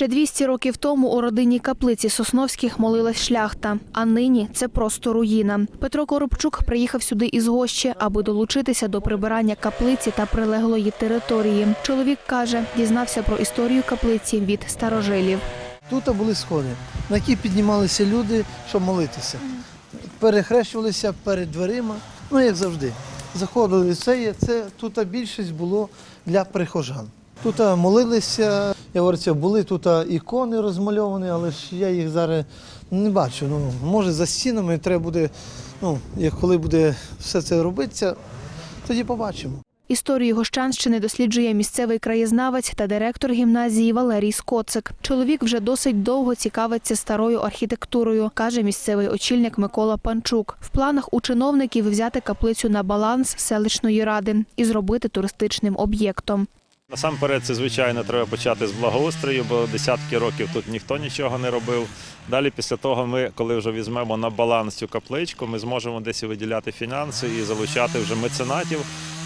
Ще 200 років тому у родинній каплиці Сосновських молилась шляхта, а нині це просто руїна. Петро Коробчук приїхав сюди із гощі, аби долучитися до прибирання каплиці та прилеглої території. Чоловік каже, дізнався про історію каплиці від старожилів. Тут були сходи, на які піднімалися люди, щоб молитися. Перехрещувалися перед дверима, ну як завжди. Заходили це є. Це тут більшість було для прихожан. Тут молилися, я говорю, це були тут ікони розмальовані, але ж я їх зараз не бачу. Ну, може, за стінами треба буде, ну, як коли буде все це робитися, тоді побачимо. Історію Гощанщини досліджує місцевий краєзнавець та директор гімназії Валерій Скоцик. Чоловік вже досить довго цікавиться старою архітектурою, каже місцевий очільник Микола Панчук. В планах у чиновників взяти каплицю на баланс селищної ради і зробити туристичним об'єктом. Насамперед, це звичайно треба почати з благоустрою, бо десятки років тут ніхто нічого не робив. Далі, після того, ми, коли вже візьмемо на баланс цю капличку, ми зможемо десь виділяти фінанси і залучати вже меценатів.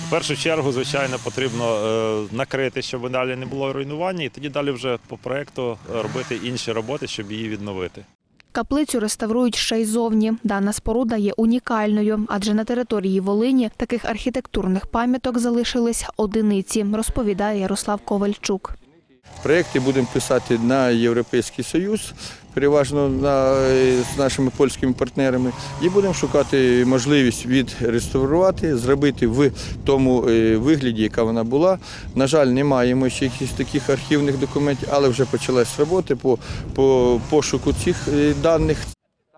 В першу чергу, звичайно, потрібно е, накрити, щоб далі не було руйнування, і тоді далі вже по проекту робити інші роботи, щоб її відновити. Каплицю реставрують ще й зовні. Дана споруда є унікальною, адже на території Волині таких архітектурних пам'яток залишились одиниці, розповідає Ярослав Ковальчук. Проекти будемо писати на Європейський Союз, переважно на, з нашими польськими партнерами, і будемо шукати можливість відреставрувати, зробити в тому е, вигляді, яка вона була. На жаль, не маємо ще якихось таких архівних документів, але вже почалась робота по, по пошуку цих е, даних.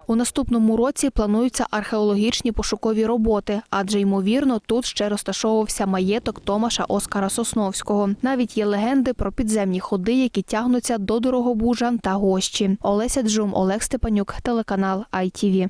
У наступному році плануються археологічні пошукові роботи, адже ймовірно тут ще розташовувався маєток Томаша Оскара Сосновського. Навіть є легенди про підземні ходи, які тягнуться до Дорогобужан та Гощі. Олеся Джум, Олег Степанюк, телеканал ITV.